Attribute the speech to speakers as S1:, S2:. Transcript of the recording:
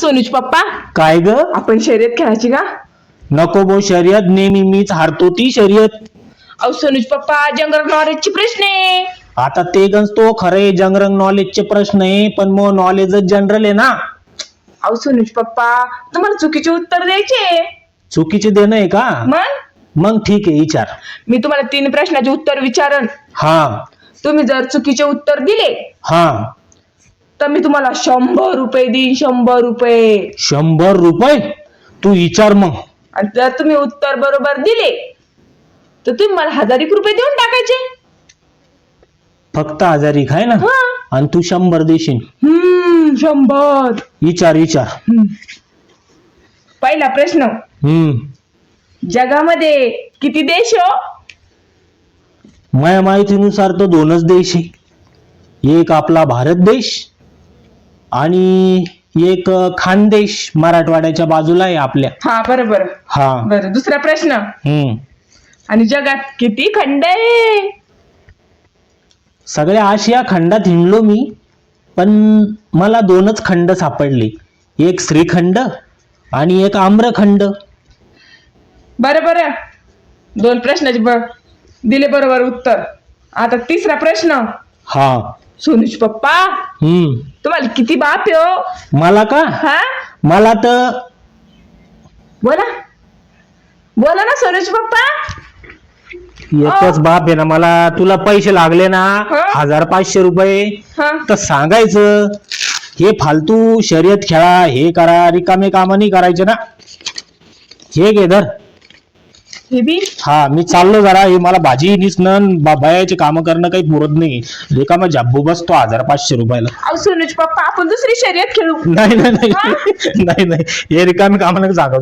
S1: सोनूज पप्पा?
S2: काय ग?
S1: आपण शर्यत खेळायची का?
S2: नको बो शर्यत. नेहमी मीच हारतो ती शर्यत.
S1: अहो सोनूज पप्पा जंगल नॉलेजची प्रश्न आहे.
S2: आता ते गंज तो खरे जंगरंग नॉलेजचे प्रश्न आहे पण मग नॉलेजच जनरल आहे ना.
S1: अहो सोनूज पप्पा तुम्हाला चुकीचे उत्तर द्यायचे
S2: चुकीचे देणं आहे का?
S1: मग?
S2: मग ठीक आहे विचार.
S1: मी तुम्हाला तीन प्रश्नाचे उत्तर विचारन.
S2: हा.
S1: तुम्ही जर चुकीचे उत्तर दिले
S2: हा.
S1: तर मी तुम्हाला शंभर रुपये देईन शंभर रुपये.
S2: शंभर रुपये? तू विचार मग.
S1: आणि जर तुम्ही उत्तर बरोबर दिले तर तुम्ही मला हजार एक रुपये देऊन टाकायचे.
S2: फक्त आजारी खाय ना?
S1: हा.
S2: आणि तू शंभर देशील.
S1: हम्म शंभर.
S2: विचार विचार.
S1: पहिला प्रश्न.
S2: हम्म.
S1: जगामध्ये किती देश हो?
S2: माझ्या माहितीनुसार तो दोनच देश आहे. एक आपला भारत देश आणि एक खानदेश मराठवाड्याच्या बाजूला आहे आपल्या.
S1: हा बरोबर.
S2: हा.
S1: बरं दुसरा प्रश्न.
S2: हम्म.
S1: आणि जगात किती खंड आहे?
S2: सगळ्या आशिया खंडात हिंडलो मी पण मला दोनच खंड सापडले. एक श्रीखंड आणि एक आम्रखंड.
S1: बरं बरं दोन प्रश्नाचे ब दिले बरोबर उत्तर. आता तिसरा प्रश्न.
S2: हा.
S1: सोनूज पप्पा
S2: हम्म.
S1: तुम्हाला किती बाप आहे हो?
S2: मला का?
S1: हा?
S2: मला तर
S1: बोला. बोला ना सोनूज पप्पा.
S2: एकच बाप आहे ना मला तुला पैसे लागले ना
S1: हा?
S2: हजार पाचशे रुपये.
S1: हा.
S2: तर सांगायचं हे फालतू शर्यत खेळा हे करा रिकामे काम नाही करायचे ना. हे घे धर.
S1: हे बी?
S2: हा मी चाललो जरा हे मला भाजी निसणं बायाचे काम करणं काही पुरत नाही. रिकामा जाब्बू बसतो हजार पाचशे रुपयाला.
S1: अहो सोनूज पप्पा आपण दुसरी शर्यत खेळू.
S2: नाही नाही नाही. नाही नाही. हे रिकामी कामाला जागा